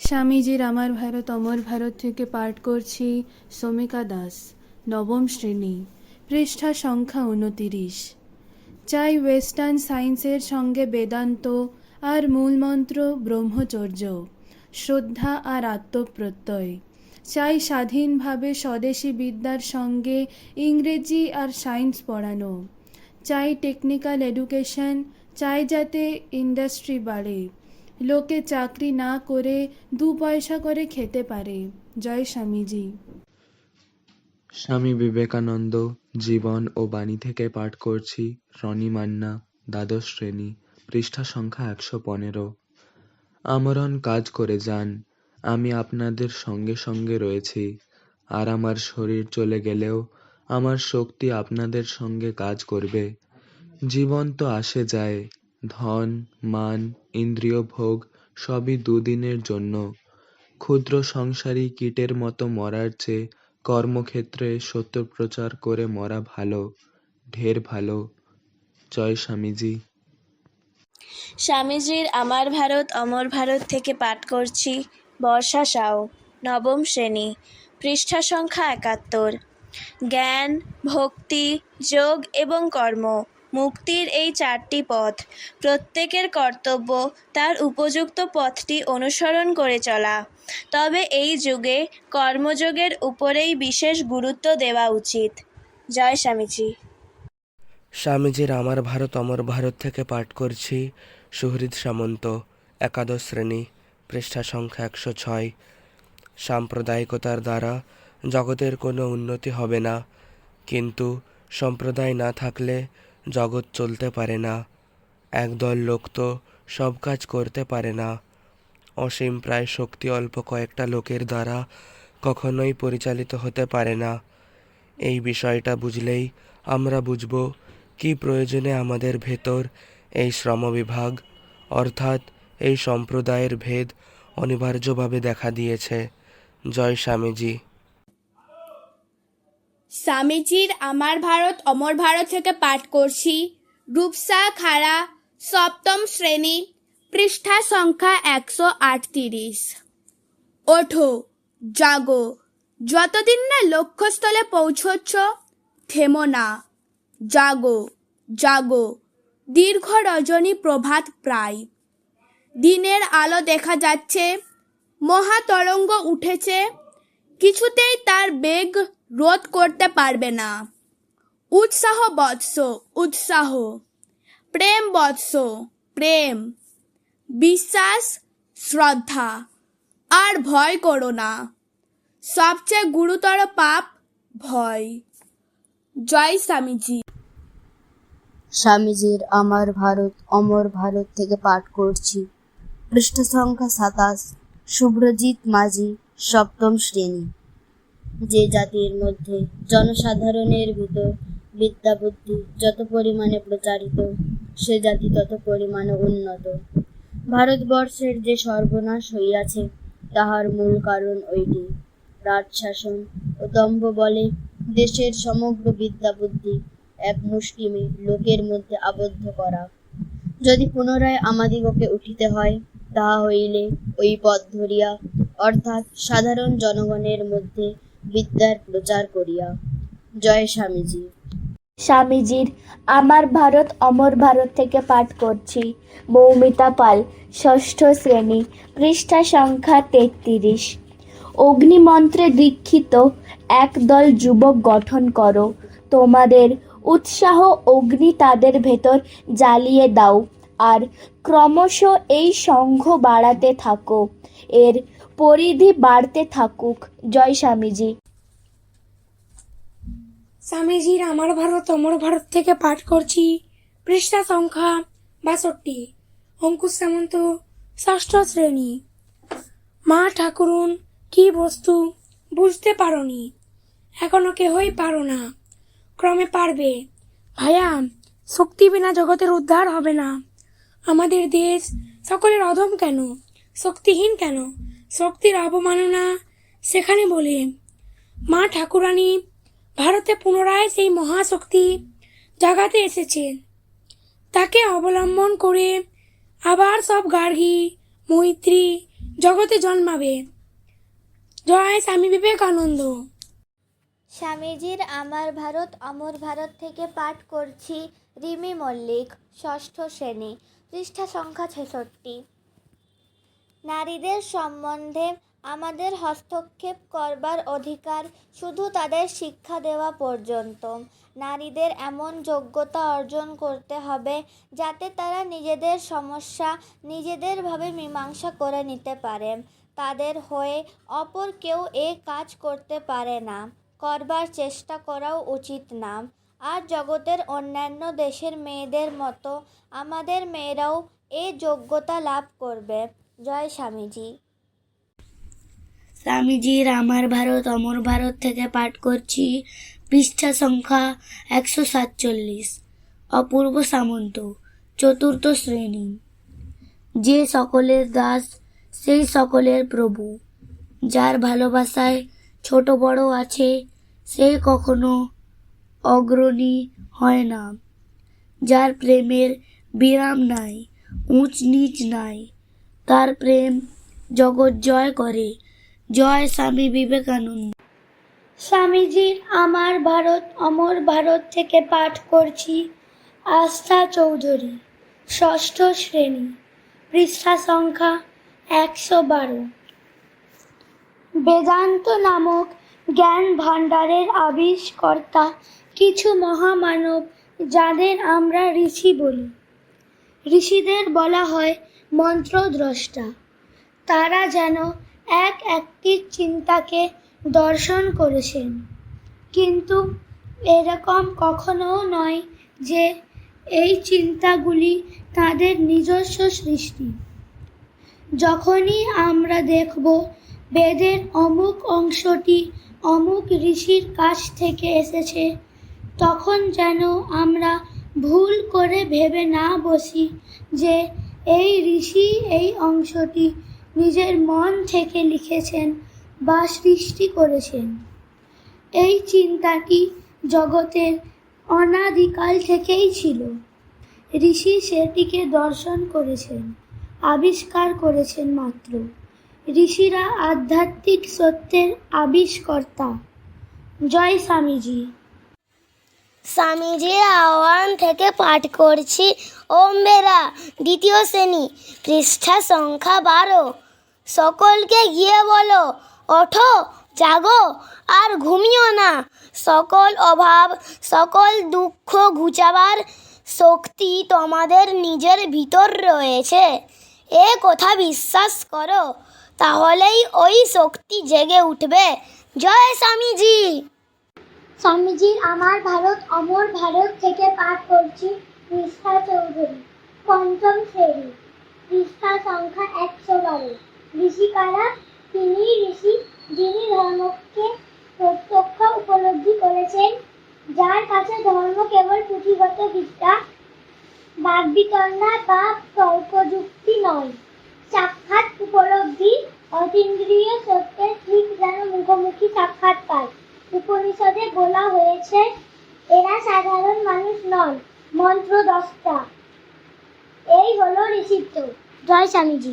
স্বামীজির আমার ভারত, অমর ভারত থেকে পাঠ করছি সমিকা দাস, নবম শ্রেণি, পৃষ্ঠা সংখ্যা উনতিরিশ। চাই ওয়েস্টার্ন সায়েন্সের সঙ্গে বেদান্ত আর মূলমন্ত্র ব্রহ্মচর্য, শ্রদ্ধা আর আত্মপ্রত্যয়। চাই স্বাধীনভাবে স্বদেশী বিদ্যার সঙ্গে ইংরেজি আর সায়েন্স পড়ানো। চাই টেকনিক্যাল এডুকেশন, চাই যাতে ইন্ডাস্ট্রি বাড়ে। লোকে চাকরি না করে দু পয়সা করে খেতে পারে। জয় স্বামীজি। স্বামী বিবেকানন্দ, জীবন ও বাণী থেকে পাঠ করছি রনি মান্না, দ্বাদশ শ্রেণি, পৃষ্ঠা সংখ্যা একশো পনেরো। আমরণ কাজ করে যান, আমি আপনাদের সঙ্গে সঙ্গে রয়েছি। আর আমার শরীর চলে গেলেও আমার শক্তি আপনাদের সঙ্গে কাজ করবে। জীবন তো আসে যায় ধন, মান, ইন্দ্রিয় ভোগ সবই দুদিনের জন্য। ক্ষুদ্র সংসারী কীটের মতো মরার চেয়ে কর্মক্ষেত্রে সত্য প্রচার করে মরা ভালো, ঢের ভালো। জয় স্বামীজি। স্বামীজির আমার ভারত, অমর ভারত থেকে পাঠ করছি। বর্ষা সাউ নবম শ্রেণি, পৃষ্ঠা সংখ্যা একাত্তর। জ্ঞান, ভক্তি, যোগ এবং কর্ম মুক্তির এই চারটি পথ, প্রত্যেকের কর্তব্য তার উপযুক্ত পথটি অনুসরণ করে চলা। তবে এই যুগে কর্মযোগের উপরেই বিশেষ গুরুত্ব দেওয়া উচিত। জয় স্বামীজি। স্বামীজির আমার ভারত, অমর ভারত থেকে পাঠ করছি সুহৃদ সামন্ত, একাদশ শ্রেণি, পৃষ্ঠা সংখ্যা একশো ছয়। সাম্প্রদায়িকতার দ্বারা জগতের কোনো উন্নতি হবে না, কিন্তু সম্প্রদায় না থাকলে জগৎ চলতে পারে না। একদল লোক তো সব কাজ করতে পারে না। অসীম প্রায় শক্তি অল্প কয়েকটা লোকের দ্বারা কখনোই পরিচালিত হতে পারে না। এই বিষয়টা বুঝলেই আমরা বুঝব কি প্রয়োজনে আমাদের ভেতর এই শ্রমবিভাগ, অর্থাৎ এই সম্প্রদায়ের ভেদ অনিবার্যভাবে দেখা দিয়েছে। জয় স্বামীজি। স্বামীজির আমার ভারত অমর ভারত থেকে পাঠ করছি রূপসা খাড়া সপ্তম শ্রেণি পৃষ্ঠা সংখ্যা একশো আটত্রিশ ওঠো জাগো। যতদিন না লক্ষ্যস্থলে পৌঁছচ্ছ, থেমো না। জাগো জাগো। দীর্ঘ রজনী প্রভাত প্রায় দিনের আলো দেখা যাচ্ছে মহাতরঙ্গ উঠেছে। কিছুতেই তার বেগ রোধ করতে পারবে না। উৎসাহ বৎস, উৎসাহ। প্রেম বৎস, প্রেম। বিশ্বাস, শ্রদ্ধা। আর ভয় করো না। সবচেয়ে গুরুতর পাপ, ভয়। জয় স্বামীজি। স্বামীজির আমার ভারত, অমর ভারত থেকে পাঠ করছি। পৃষ্ঠ সংখ্যা সাতাশ, শুভ্রজিৎ মাঝি, সপ্তম শ্রেণি। যে জাতির মধ্যে জনসাধারণের ভিতর বিদ্যা বুদ্ধি যত পরিমাণে প্রচারিত, সে জাতি তত পরিমাণে উন্নত। ভারতবর্ষের যে সর্বনাশ হইয়াছে, তাহার মূল কারণ ওইটি রাজশাসন ও দম্ভ বলে দেশের সমগ্র বিদ্যা বুদ্ধি এক মুষ্টিমে লোকের মধ্যে আবদ্ধ করা। যদি পুনরায় আমাদিগকে উঠিতে হয়, তাহা হইলে ওই পথ ধরিয়া, অর্থাৎ সাধারণ জনগণের মধ্যে বিদ্যার প্রচার করিয়া। জয় স্বামীজি। স্বামীজির, আমার ভারত অমর ভারত থেকে পাঠ করছি। মৌমিতা পাল, ষষ্ঠ শ্রেণি, পৃষ্ঠা সংখ্যা তেত্রিশ। অগ্নিমন্ত্রে দীক্ষিত একদল যুবক গঠন করো। তোমাদের উৎসাহ অগ্নি তাদের ভেতর জ্বালিয়ে দাও। আর ক্রমশ এই সংঘ বাড়াতে থাকো। এর পরিধি বাড়তে থাকুক। জয় স্বামীজি। স্বামীজির আমার ভারত, অমর ভারত থেকে পাঠ করছি। পৃষ্ঠা সংখ্যা বাষট্টি। অঙ্কুশ সামন্ত, ষষ্ঠ শ্রেণি। মা ঠাকুরুন কি বস্তু বুঝতে পারোনি। এখনও কেহই পারো না। ক্রমে পারবে। ভায়া, শক্তি বিনা জগতের উদ্ধার হবে না। আমাদের দেশ সকলের অধম কেন? শক্তিহীন কেন? শক্তির অবমাননা সেখানে বলে। মা ঠাকুরানী ভারতে পুনরায় সেই মহাশক্তি জাগাতে এসেছেন তাকে অবলম্বন করে আবার সব গার্গী, মৈত্রী জগতে জন্মাবে। জয় স্বামী বিবেকানন্দ। স্বামীজির আমার ভারত, অমর ভারত থেকে পাঠ করছি রিমি মল্লিক, ষষ্ঠ শ্রেণি, পৃষ্ঠা সংখ্যা ছেষট্টি। নারীদের সম্বন্ধে আমাদের হস্তক্ষেপ করবার অধিকার শুধু তাদের শিক্ষা দেওয়া পর্যন্ত। নারীদের এমন যোগ্যতা অর্জন করতে হবে যাতে তারা নিজেদের সমস্যা নিজেদেরভাবে মীমাংসা করে নিতে পারে। তাদের হয়ে অপর কেউ এ কাজ করতে পারে না। করবার চেষ্টা করাও উচিত না। আর জগতের অন্যান্য দেশের মেয়েদের মতো আমাদের মেয়েরাও এ যোগ্যতা লাভ করবে। জয় স্বামীজি। স্বামীজির আমার ভারত, অমর ভারত থেকে পাঠ করছি। পৃষ্ঠা সংখ্যা একশো সাতচল্লিশ। অপূর্ব সামন্ত, চতুর্থ শ্রেণি। যে সকলের দাস, সেই সকলের প্রভু। যার ভালোবাসায় ছোট বড় আছে, সে কখনো অগ্রণী হয় না। যার প্রেমের বিরাম নাই উঁচ নিচ নাই, তার প্রেম জগৎ জয় করে। জয় স্বামী বিবেকানন্দ। স্বামীজির আমার ভারত, অমর ভারত থেকে পাঠ করছি। আস্থা চৌধুরী, ষষ্ঠ শ্রেণি, পৃষ্ঠা সংখ্যা একশো বারো। বেদান্ত নামক জ্ঞান ভাণ্ডারের আবিষ্কর্তা কিছু মহামানব যাদের আমরা ঋষি বলি। ঋষিদের বলা হয় মন্ত্রদ্রষ্টা। তারা যেন এক একটি চিন্তাকে দর্শন করেছেন। কিন্তু এরকম কখনোও নয় যে এই চিন্তাগুলি তাদের নিজস্ব সৃষ্টি। যখনই আমরা দেখব বেদের অমুক অংশটি অমুক ঋষির কাছ থেকে এসেছে, তখন যেন আমরা ভুল করে ভেবে না বসি যে এই ঋষি এই অংশটি নিজের মন থেকে লিখেছেন বা সৃষ্টি করেছেন। এই চিন্তাটি জগতের অনাদিকাল থেকেই ছিল? ঋষি সেটিকে দর্শন করেছেন, আবিষ্কার করেছেন মাত্র। ঋষিরা আধ্যাত্মিক সত্যের আবিষ্কর্তা। জয় স্বামীজি। স্বামীজির আহ্বান থেকে পাঠ করছি। ওম বেরা দ্বিতীয় শ্রেণি, পৃষ্ঠা সংখ্যা বারো। সকলকে গিয়ে বলো, ওঠো, জাগো আর ঘুমিও না। সকল অভাব, সকল দুঃখ ঘুচাবার শক্তি তোমাদের নিজের ভিতর রয়েছে। এ কথা বিশ্বাস করো, তাহলেই ওই শক্তি জেগে উঠবে। জয় স্বামীজি। স্বামীজির আমার ভারত, অমর ভারত থেকে পাঠ করছি পৃষ্ঠা চৌধুরী, পঞ্চম শ্রেণি পৃষ্ঠা সংখ্যা একশো বারো। ঋষিকারা তিনি ঋষি যিনি ধর্মকে প্রত্যক্ষ উপলব্ধি করেছেন, যার কাছে ধর্ম কেবল পুঁথিগত বিদ্যা বাগবিতণ্ডা বা তর্কযুক্তি নয়। সাক্ষাৎ উপলব্ধি অতীন্দ্রিয় সত্যের ঠিক যেন মুখোমুখি সাক্ষাৎ পায় উপনিষদে বলা হয়েছে, এরা সাধারণ মানুষ নয় মন্ত্রদ্রষ্টা এই হলো ঋষিত্ব। জয় স্বামীজি।